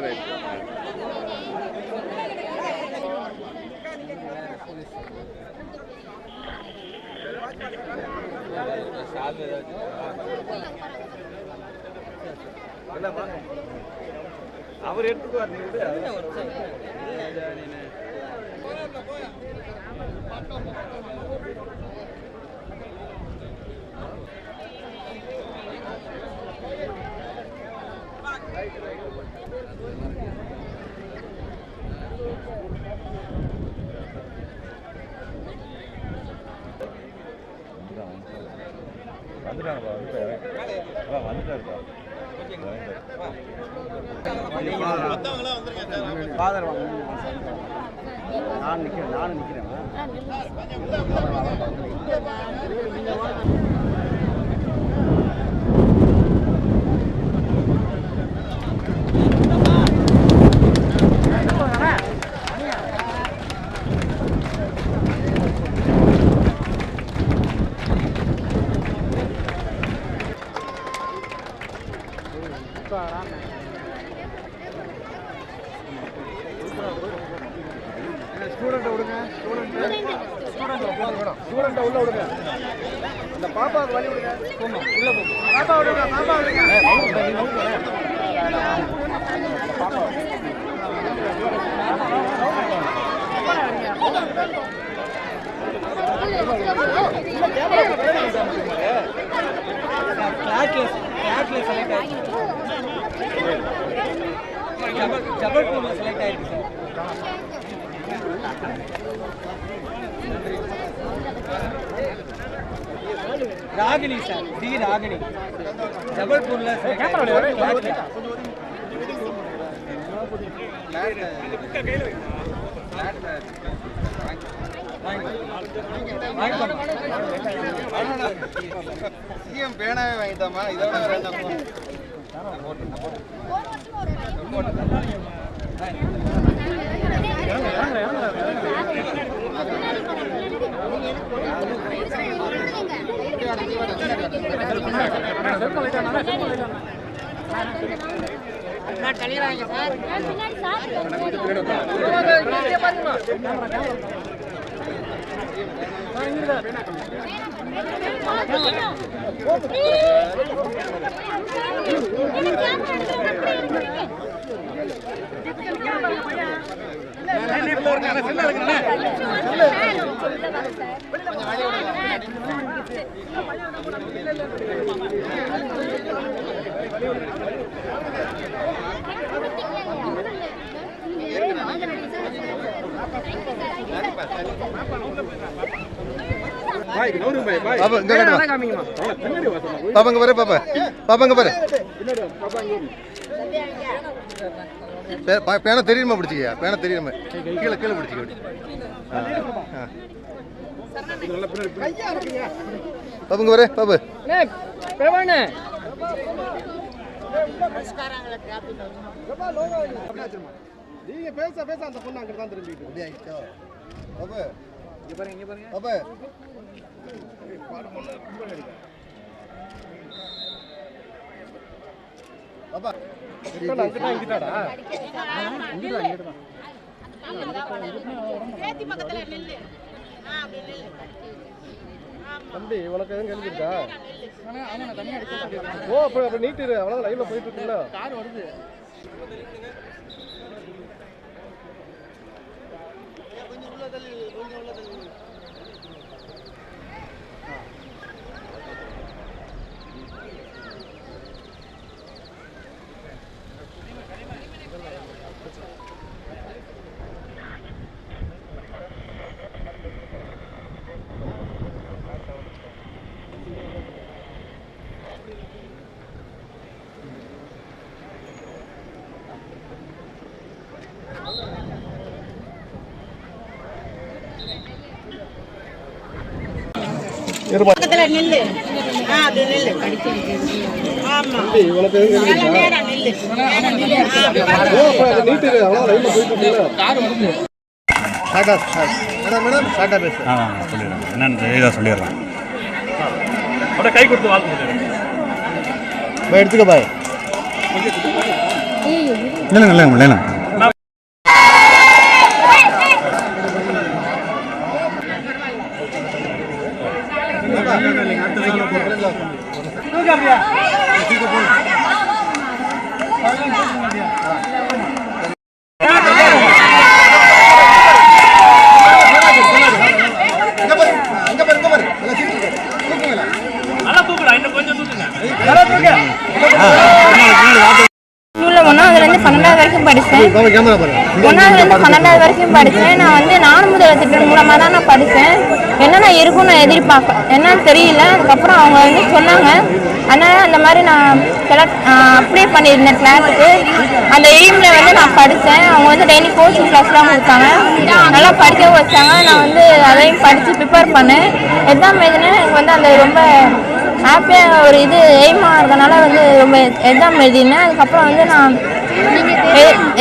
Right அவர் எடுத்துக்குவார் நீ வந்துட்டாங்கப்பா வந்துட்டாரு வந்துட்டாருப்பா father வாங்க நான் நிற்கிறேன் நானும் நிற்கிறேன் ஸ்டூடெண்ட்டை விடுங்க ஸ்டூடெண்ட் ஸ்டூடெண்ட்டை உள்ள விடுங்க அந்த பாப்பாவுக்கு வழி விடுங்க உள்ள போ பாப்பா விடுங்க பாப்பா விடுங்க கிளாக்லெஸ் கிளாக்லெஸ் செலக்ட் ஜபல்பூர்ல செலக்ட் ஆயிருக்கு sir Ragini sir D Ragini ஜபல்பூர்ல சிஎம் பேனாவே வாங்கிட்டாமா? இதோட வேற என்ன பாப்பா இங்க காட்டுவா பாப்பா இங்க பாரு பாப்பா பாப்பா இங்க பாரு. பேனை தெரியுமா பிடிச்சிக்கியா? பேனை தெரியுமா. கீழே கீழே பிடிச்சிக்க. அப்படி. ஆ, ஆ. பாப்பா இங்க பாரு பாப்பா நீங்க பேச பேச அந்த பொண்ணு அங்கிட்டு தான் திரும்பிட்டு பாப்பா இங்க பாருங்க இங்க பாருங்க பாப்பா இப்ப அங்கிட்டா அப்படி நில்லு தம்பி உனக்கு எதுவும் கேள்விருக்கா ஓ அப்ப அப்ப நீட்டு அவ்வளவு லைவ்ல போயிட்டு இருக்குல்ல. கார் வருது. உள்ளதில் உள்ளதில் பக்கத்துல நில்லு. ஆ, அப்படி ஆமா. ஓ நீட்டு அவ்வளவு போயிட்டு டாடா மேடம் மேடம்? டாடா பேசு. ஆ சொல்லிடுறேன். என்னன்னு இதாக சொல்லிடுறேன். பாய் எடுத்துக்க பாய். இல்லைங்க இல்லைங்க இல்லைங்க இங்க பாரு அங்க பாரு இங்க பாரு நல்லா சிரிச்சுக்க. தூக்குங்களா? ஸ்கூலில் ஒன்றாவதுலேருந்து பன்னெண்டாவது வரைக்கும் படித்தேன். ஒன்றாவதுலேருந்து பன்னெண்டாவது வரைக்கும் படித்தேன். நான் வந்து நானுமுதல் திட்டம் மூலமாக தான் நான் படித்தேன். என்னென்ன இருக்கும்னு நான் எதிர்பார்ப்பேன். என்னன்னு தெரியல. அதுக்கப்புறம் அவங்க வந்து சொன்னாங்க. அதனால் அந்த மாதிரி நான் செலக்ட் அப்ளை பண்ணியிருந்தேன் கிளாஸுக்கு அந்த எய்மில் வந்து நான் படித்தேன். அவங்க வந்து டெய்லி கோச்சிங் கிளாஸ்லாம் கொடுத்தாங்க. நல்லா படிக்கவும் வச்சாங்க. நான் வந்து அதையும் படித்து ப்ரிப்பேர் பண்ணேன். எக்ஸாம் எழுதினேன். எனக்கு வந்து அந்த ரொம்ப ஹாப்பியாக ஒரு இது எய்மாக இருக்கனால வந்து ரொம்ப எக்ஸாம் எழுதினேன். அதுக்கப்புறம் வந்து நான்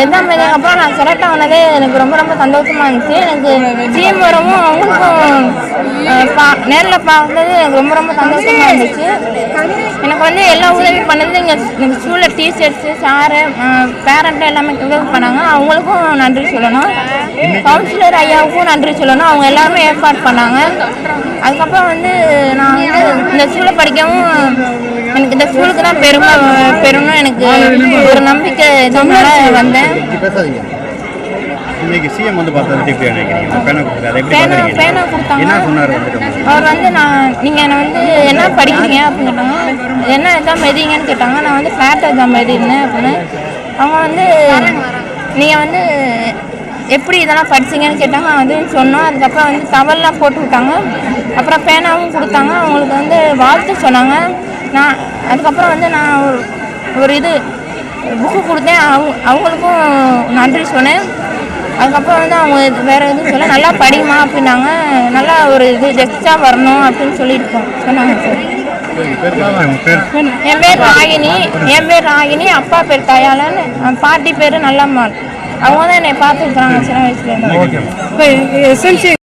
எக்ஸாம் எழுதினதுக்கப்புறம் நான் செலக்ட் ஆனதே எனக்கு ரொம்ப ரொம்ப சந்தோஷமாக இருந்துச்சு. எனக்கு சிஎம் வரவும் அவங்களுக்கும் பா நேரில் பார்த்தது எனக்கு ரொம்ப ரொம்ப சந்தோஷமாக இருந்துச்சு. எனக்கு வந்து எல்லா உதவி பண்ணது எங்கள் எங்கள் ஸ்கூலில் டீச்சர்ஸு சாரு பேரண்ட்டு எல்லாமே உதவி பண்ணாங்க. அவங்களுக்கும் நன்றி சொல்லணும். கவுன்சிலர் ஐயாவுக்கும் நன்றி சொல்லணும். அவங்க எல்லாருமே ஏற்பாடு பண்ணாங்க. அதுக்கப்புறம் வந்து நான் இந்த ஸ்கூலில் படிக்கவும் எனக்கு இந்த ஸ்கூலுக்கு தான் பெருமை பெறணும் எனக்கு ஒரு நம்பிக்கை இதனால வந்தேன். இப்படி பேசாதீங்க. இன்னைக்கு சிஎம் வந்து பார்த்தது எப்படி நினைக்கிறீங்க. பேனா எப்படி பேனா பார்க்குறீங்க? பேனா கொடுத்தாங்க. என்ன சொன்னார் வந்துட்டு அவர் வந்து நான் நீங்கள் என்னை வந்து என்ன படிக்கிறீங்க அப்படின்னு கேட்டாங்க. என்ன எக்ஸாம் எழுதிங்கன்னு கேட்டாங்க. நான் வந்து ஃப்ளாட் எக்ஸாம் எழுதிருந்தேன் அப்படின்னு. அவங்க வந்து நீங்கள் வந்து எப்படி இதெல்லாம் படிச்சிங்கன்னு கேட்டாங்க. நான் வந்து சொன்னோம். அதுக்கப்புறம் வந்து டவல்லாம் போட்டு விட்டாங்க அப்புறம் பேனாவும் கொடுத்தாங்க. அவங்களுக்கு வந்து வாழ்த்து சொன்னாங்க. நான் அதுக்கப்புறம் வந்து நான் ஒரு ஒரு இது புக்கு கொடுத்தேன். அவங்க அவங்களுக்கும் நன்றி சொன்னேன். அதுக்கப்புறம் வந்து அவங்க வேறு எதுவும் சொல்ல நல்லா படிமா அப்படின்னாங்க. நல்லா ஒரு இது ஜெஸ்டாக வரணும் அப்படின்னு சொல்லியிருக்கோம் சொன்னாங்க சார். என் பேர் ராகினி. என் பேர் ராகினி. அப்பா பேர் தயாளன். பாட்டி பேர் நல்லம்மாள். அவங்க தான் என்னை பார்த்துருக்குறாங்க சின்ன வயசுல ஓகே. எஸ்எல்சி